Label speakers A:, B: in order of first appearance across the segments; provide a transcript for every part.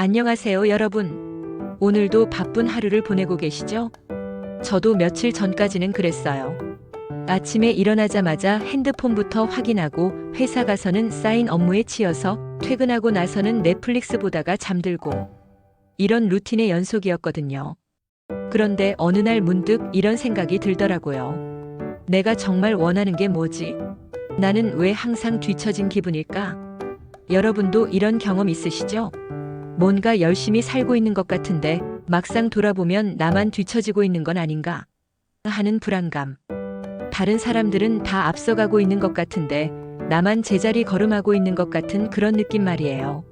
A: 안녕하세요, 여러분. 오늘도 바쁜 하루를 보내고 계시죠? 저도 며칠 전까지는 그랬어요. 아침에 일어나자마자 핸드폰부터 확인하고 회사 가서는 쌓인 업무에 치여서 퇴근하고 나서는 넷플릭스 보다가 잠들고 이런 루틴의 연속이었거든요. 그런데 어느 날 문득 이런 생각이 들더라고요. 내가 정말 원하는 게 뭐지? 나는 왜 항상 뒤처진 기분일까? 여러분도 이런 경험 있으시죠? 뭔가 열심히 살고 있는 것 같은데 막상 돌아보면 나만 뒤처지고 있는 건 아닌가 하는 불안감. 다른 사람들은 다 앞서가고 있는 것 같은데 나만 제자리 걸음하고 있는 것 같은 그런 느낌 말이에요.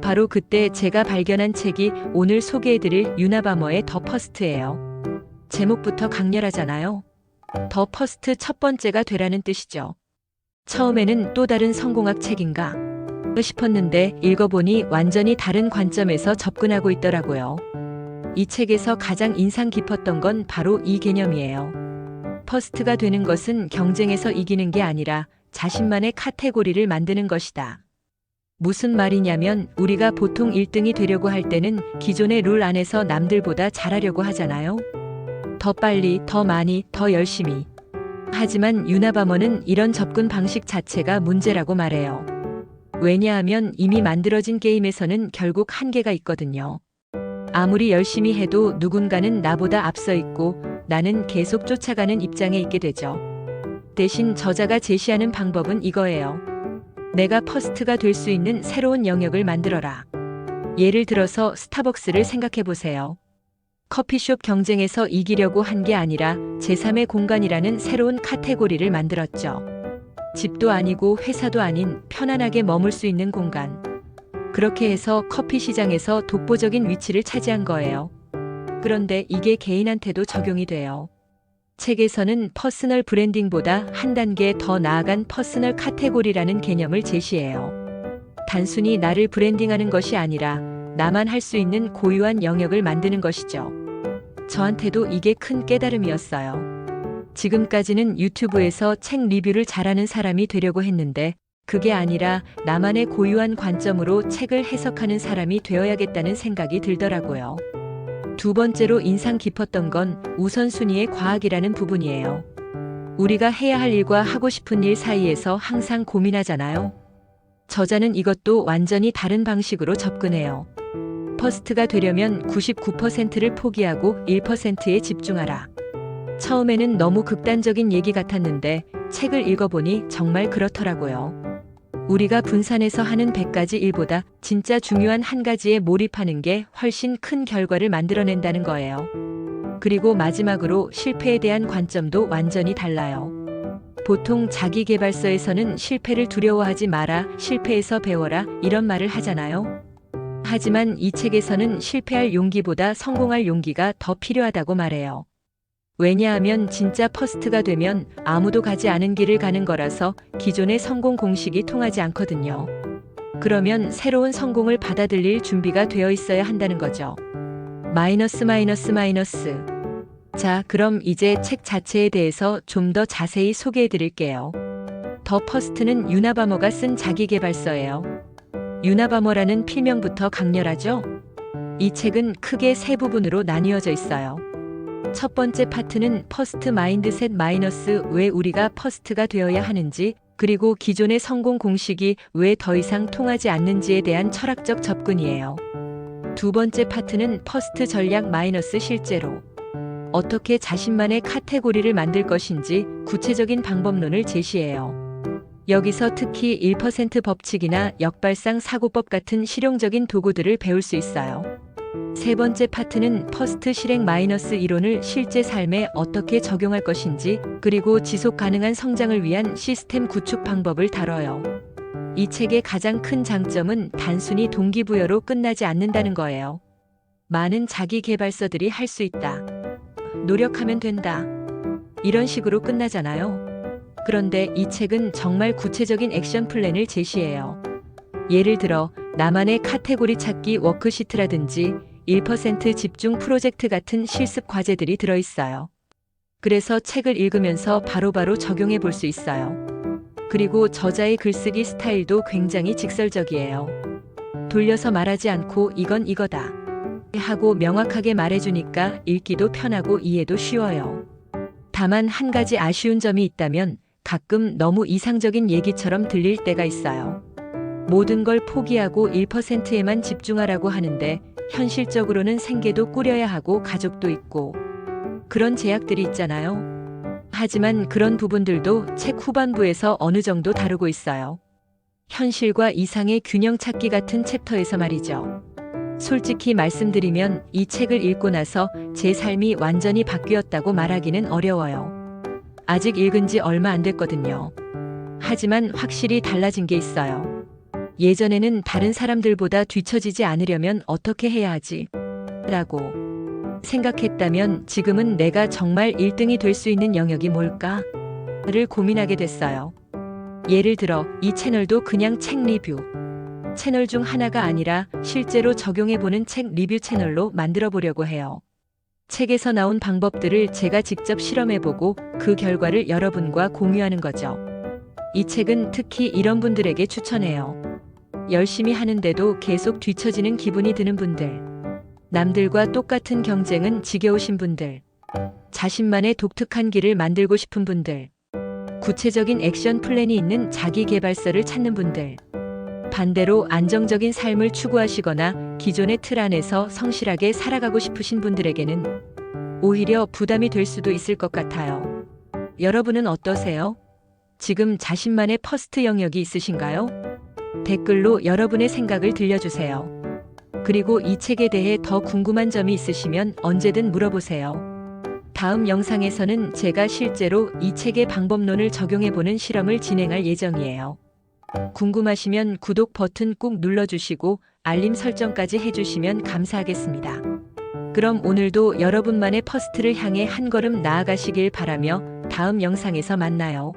A: 바로 그때 제가 발견한 책이 오늘 소개해드릴 유나바머의 더 퍼스트예요. 제목부터 강렬하잖아요. 더 퍼스트 첫 번째가 되라는 뜻이죠. 처음에는 또 다른 성공학 책인가 싶었는데 읽어보니 완전히 다른 관점에서 접근하고 있더라고요. 이 책에서 가장 인상 깊었던 건 바로 이 개념이에요. 퍼스트가 되는 것은 경쟁에서 이기는 게 아니라 자신만의 카테고리를 만드는 것이다. 무슨 말이냐면 우리가 보통 1등이 되려고 할 때는 기존의 룰 안에서 남들보다 잘하려고 하잖아요. 더 빨리, 더 많이, 더 열심히. 하지만 유나바머는 이런 접근 방식 자체가 문제라고 말해요. 왜냐하면 이미 만들어진 게임에서는 결국 한계가 있거든요. 아무리 열심히 해도 누군가는 나보다 앞서 있고 나는 계속 쫓아가는 입장에 있게 되죠. 대신 저자가 제시하는 방법은 이거예요. 내가 퍼스트가 될 수 있는 새로운 영역을 만들어라. 예를 들어서 스타벅스를 생각해 보세요. 커피숍 경쟁에서 이기려고 한 게 아니라 제3의 공간이라는 새로운 카테고리를 만들었죠. 집도 아니고 회사도 아닌 편안하게 머물 수 있는 공간. 그렇게 해서 커피 시장에서 독보적인 위치를 차지한 거예요. 그런데 이게 개인한테도 적용이 돼요. 책에서는 퍼스널 브랜딩보다 한 단계 더 나아간 퍼스널 카테고리라는 개념을 제시해요. 단순히 나를 브랜딩하는 것이 아니라 나만 할 수 있는 고유한 영역을 만드는 것이죠. 저한테도 이게 큰 깨달음이었어요. 지금까지는 유튜브에서 책 리뷰를 잘하는 사람이 되려고 했는데 그게 아니라 나만의 고유한 관점으로 책을 해석하는 사람이 되어야겠다는 생각이 들더라고요. 두 번째로 인상 깊었던 건 우선순위의 과학이라는 부분이에요. 우리가 해야 할 일과 하고 싶은 일 사이에서 항상 고민하잖아요. 저자는 이것도 완전히 다른 방식으로 접근해요. 퍼스트가 되려면 99%를 포기하고 1%에 집중하라. 처음에는 너무 극단적인 얘기 같았는데 책을 읽어보니 정말 그렇더라고요. 우리가 분산해서 하는 100가지 일보다 진짜 중요한 한 가지에 몰입하는 게 훨씬 큰 결과를 만들어낸다는 거예요. 그리고 마지막으로 실패에 대한 관점도 완전히 달라요. 보통 자기 개발서에서는 실패를 두려워하지 마라, 실패에서 배워라, 이런 말을 하잖아요. 하지만 이 책에서는 실패할 용기보다 성공할 용기가 더 필요하다고 말해요. 왜냐하면 진짜 퍼스트가 되면 아무도 가지 않은 길을 가는 거라서 기존의 성공 공식이 통하지 않거든요. 그러면 새로운 성공을 받아들일 준비가 되어 있어야 한다는 거죠. 마이너스 마이너스 마이너스. 자, 그럼 이제 책 자체에 대해서 좀 더 자세히 소개해 드릴게요. 더 퍼스트는 유나바머가 쓴 자기개발서예요. 유나바머라는 필명부터 강렬하죠? 이 책은 크게 세 부분으로 나뉘어져 있어요. 첫 번째 파트는 퍼스트 마인드셋 마이너스 왜 우리가 퍼스트가 되어야 하는지 그리고 기존의 성공 공식이 왜 더 이상 통하지 않는지에 대한 철학적 접근이에요. 두 번째 파트는 퍼스트 전략 마이너스 실제로 어떻게 자신만의 카테고리를 만들 것인지 구체적인 방법론을 제시해요. 여기서 특히 1% 법칙이나 역발상 사고법 같은 실용적인 도구들을 배울 수 있어요. 세 번째 파트는 퍼스트 실행 마이너스 이론을 실제 삶에 어떻게 적용할 것인지 그리고 지속 가능한 성장을 위한 시스템 구축 방법을 다뤄요. 이 책의 가장 큰 장점은 단순히 동기부여로 끝나지 않는다는 거예요. 많은 자기 개발서들이 할 수 있다. 노력하면 된다. 이런 식으로 끝나잖아요. 그런데 이 책은 정말 구체적인 액션 플랜을 제시해요. 예를 들어 나만의 카테고리 찾기 워크시트라든지 1% 집중 프로젝트 같은 실습 과제들이 들어있어요. 그래서 책을 읽으면서 바로바로 적용해 볼 수 있어요. 그리고 저자의 글쓰기 스타일도 굉장히 직설적이에요. 돌려서 말하지 않고 이건 이거다. 하고 명확하게 말해주니까 읽기도 편하고 이해도 쉬워요. 다만 한 가지 아쉬운 점이 있다면 가끔 너무 이상적인 얘기처럼 들릴 때가 있어요. 모든 걸 포기하고 1%에만 집중하라고 하는데 현실적으로는 생계도 꾸려야 하고 가족도 있고 그런 제약들이 있잖아요. 하지만 그런 부분들도 책 후반부에서 어느 정도 다루고 있어요. 현실과 이상의 균형 찾기 같은 챕터에서 말이죠. 솔직히 말씀드리면 이 책을 읽고 나서 제 삶이 완전히 바뀌었다고 말하기는 어려워요. 아직 읽은 지 얼마 안 됐거든요. 하지만 확실히 달라진 게 있어요. 예전에는 다른 사람들보다 뒤처지지 않으려면 어떻게 해야 하지? 라고 생각했다면 지금은 내가 정말 1등이 될 수 있는 영역이 뭘까? 를 고민하게 됐어요. 예를 들어 이 채널도 그냥 책 리뷰. 채널 중 하나가 아니라 실제로 적용해보는 책 리뷰 채널로 만들어 보려고 해요. 책에서 나온 방법들을 제가 직접 실험해보고 그 결과를 여러분과 공유하는 거죠. 이 책은 특히 이런 분들에게 추천해요. 열심히 하는데도 계속 뒤처지는 기분이 드는 분들. 남들과 똑같은 경쟁은 지겨우신 분들. 자신만의 독특한 길을 만들고 싶은 분들. 구체적인 액션 플랜이 있는 자기 개발서를 찾는 분들. 반대로 안정적인 삶을 추구하시거나 기존의 틀 안에서 성실하게 살아가고 싶으신 분들에게는 오히려 부담이 될 수도 있을 것 같아요. 여러분은 어떠세요? 지금 자신만의 퍼스트 영역이 있으신가요? 댓글로 여러분의 생각을 들려주세요. 그리고 이 책에 대해 더 궁금한 점이 있으시면 언제든 물어보세요. 다음 영상에서는 제가 실제로 이 책의 방법론을 적용해보는 실험을 진행할 예정이에요. 궁금하시면 구독 버튼 꾹 눌러주시고 알림 설정까지 해주시면 감사하겠습니다. 그럼 오늘도 여러분만의 퍼스트를 향해 한 걸음 나아가시길 바라며 다음 영상에서 만나요.